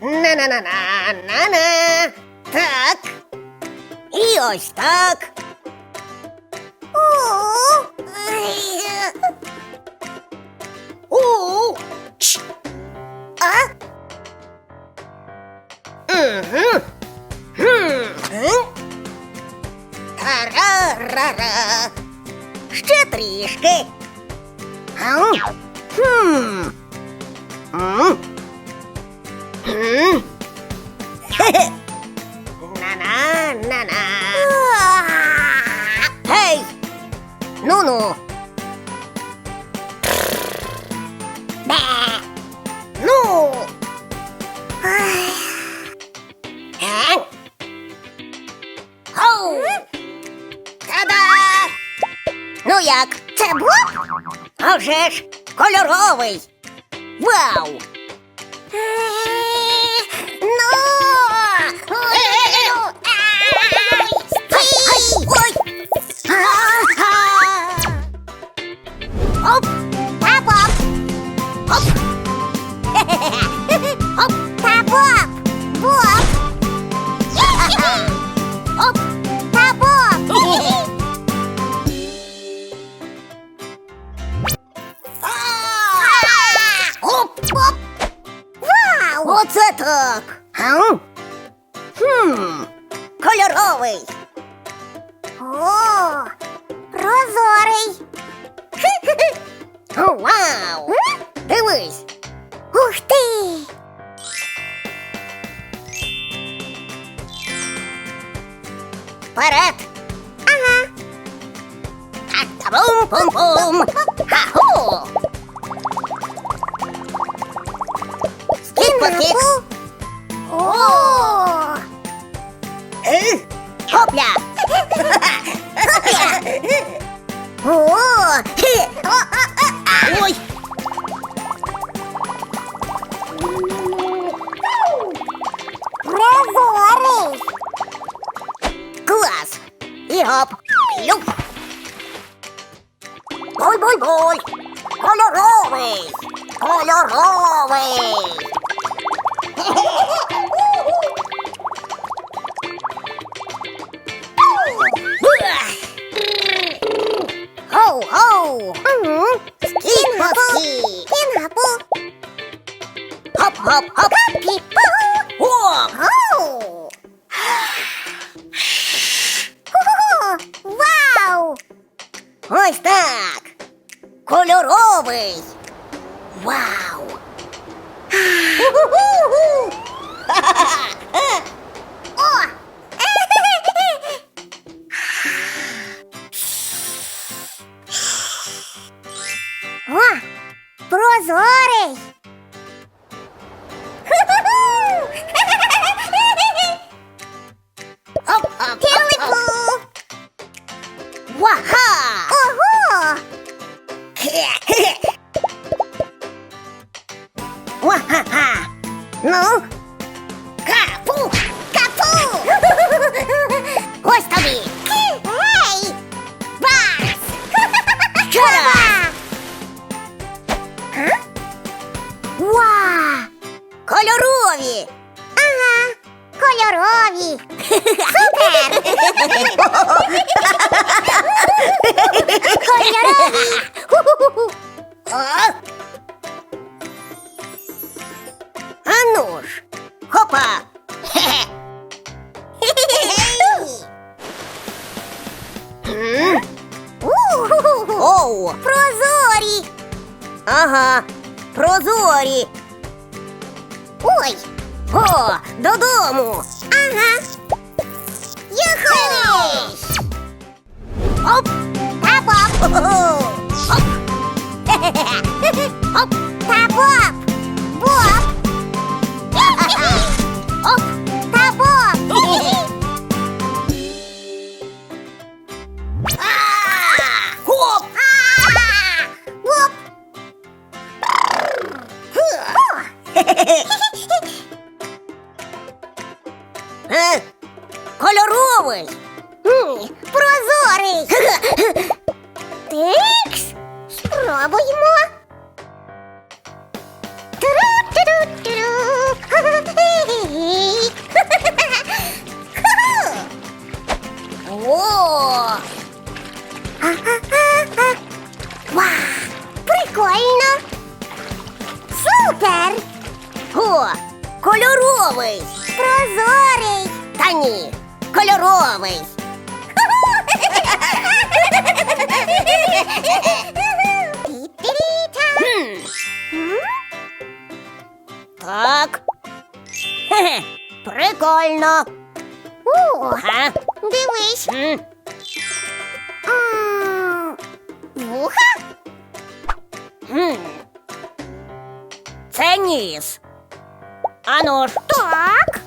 На-на-на-на-на-на. Так. І ось так. У. Чш. А? Угу. Хм. М? Тара-ра-ра. Ще трішки. Ау. Хм. Ну-ну. Ну. Та-да! Ну як? Це кольоровий. Вау! Вперед! Ага. Та-бум-пум-пум! Ха-ху! Скіп-покікс! О! Е? Хопля! Хопля! О! Кольоровий! Хоу-хоу! Скіп-скіп! Кінгапу! Хоп-хоп-хоп! Піпу! О! Хоу! Вау! Ось так! Кольоровий! Вау! Ху-ху-ху-ху! Хопа! Оу! Прозорі! Ага, прозорі. Ой! О, додому! Ага. Юху! Оп! Оп! Оп! Кольоровий! Так. Прикольно. О, ага. Дивись. М. Вуха? Хм. Це ніс. Ану ж. Так.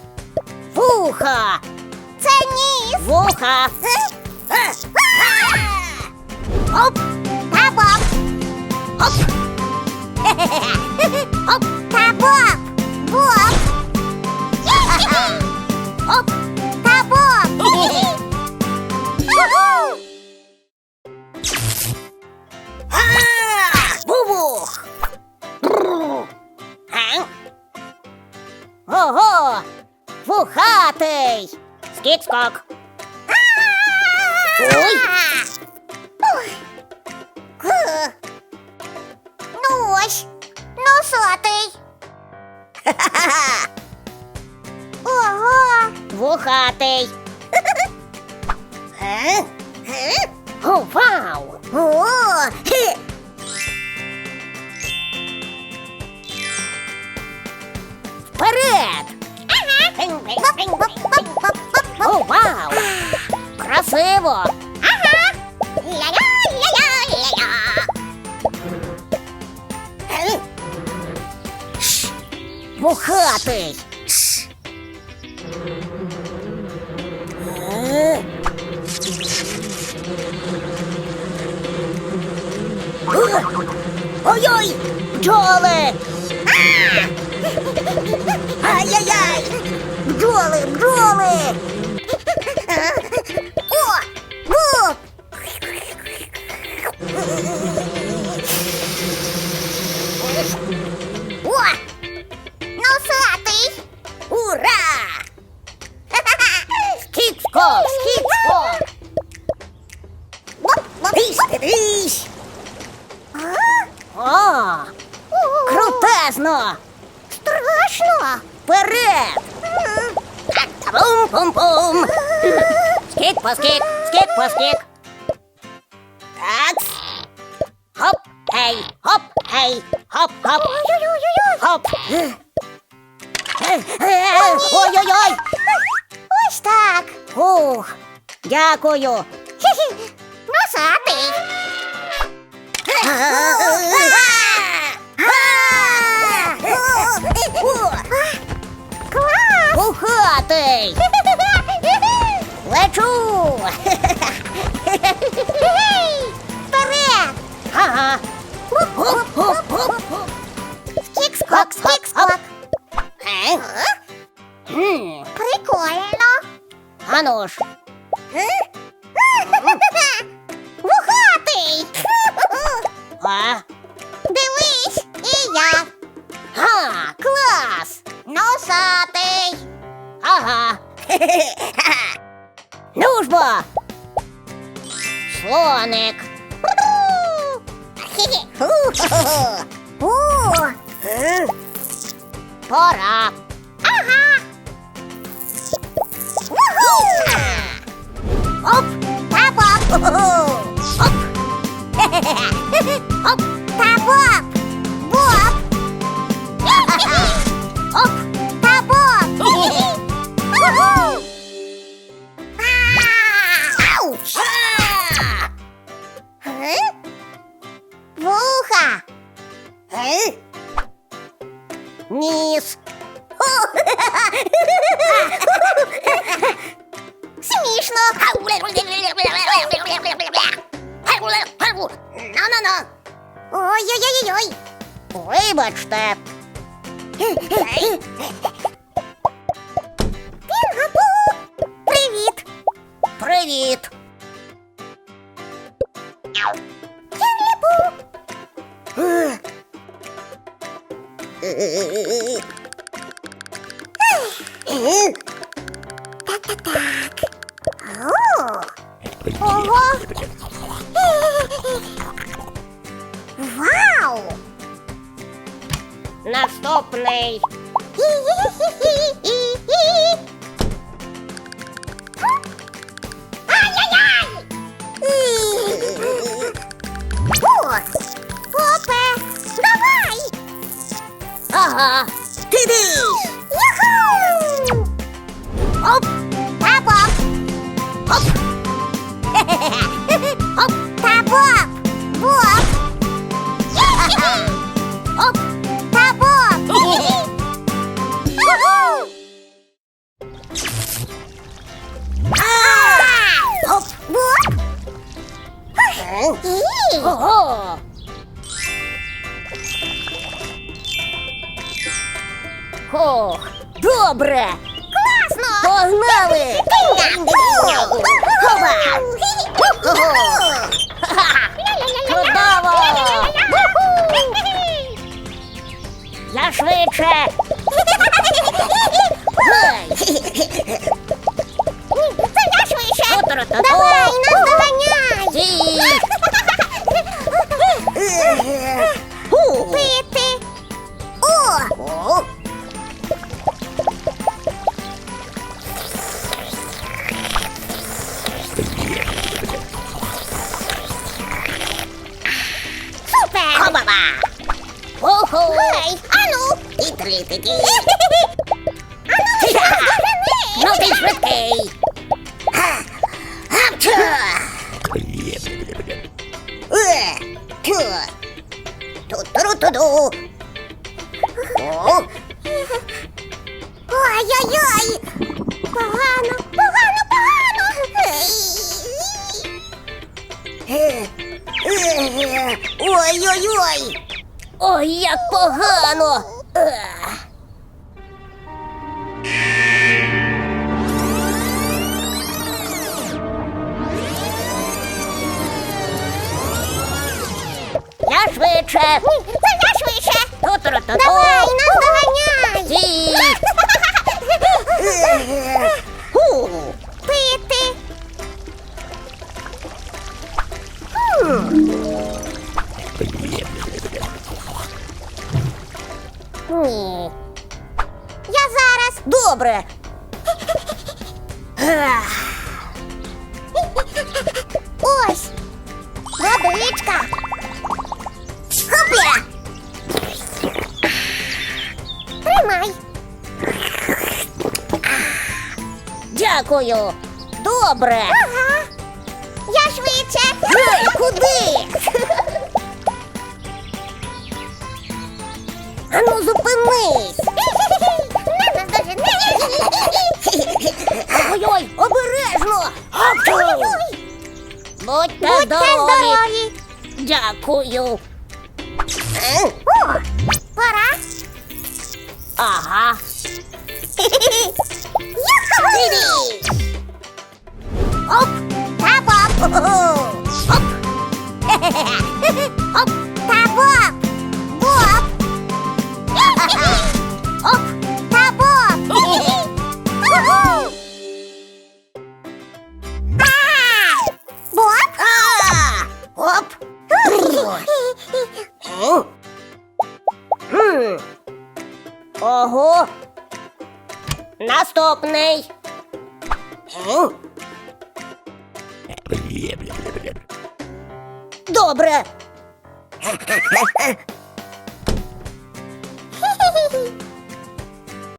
Вуха. Це ніс. Вуха. Оп. Та-бок. Оп. Оп. Та-бок. Бок. Оп. Та-бок. Бубух! Ого! Вухатий! Скік-скок! Ой! Ну ось, носатий! Ого! Вухатий! Га? Га? О, вау! О, Ой-ой! Бджоли! Ай-яй-яй! Бджоли, бджоли! О! О! О! Носатий! Ура! Скік-скок, скік-скок! Тиш, ти тиш! О! Крутезно! Страшно! Вперед! Пум-пум-пум! Скік по скік, скік по скік. Так. Хоп, ей, хоп, ей, хоп, хоп. Хоп. Ой-ой-ой! Ось так. Ух, дякую. Носатий. Клас! Лечу! Вперед! Ага! Скік-скок, скік-скок! Е? Прикольно! Ану ж! О! Пора. Ага. Оп, табок. Оп. Оп, табок. Боп. Наступний. Опе, давай! Ага. Кидись. Юху! Оп, табок! Оп! Оп, табок! Бок! Охо. Гей, ану! І три такі. Ану! Ну ти швидкий. Гапча. Е, тю. Ту-ту-ру-ту-ду. О, Ой-ой-ой! Погано, Ой-ой-ой. Ой, як погано. Я швидше. Це я швидше! Ту-ту-ру-ту-ду. Дякую. Добре. Ага! Я швидше! Гей, куди? Ану, зупинись. Ой-ой, обережно. Будьте Будьте здорові. здорові! Дякую. О, пора! Ага. Оп! Табок! Оп! Оп! Наступний. Добре.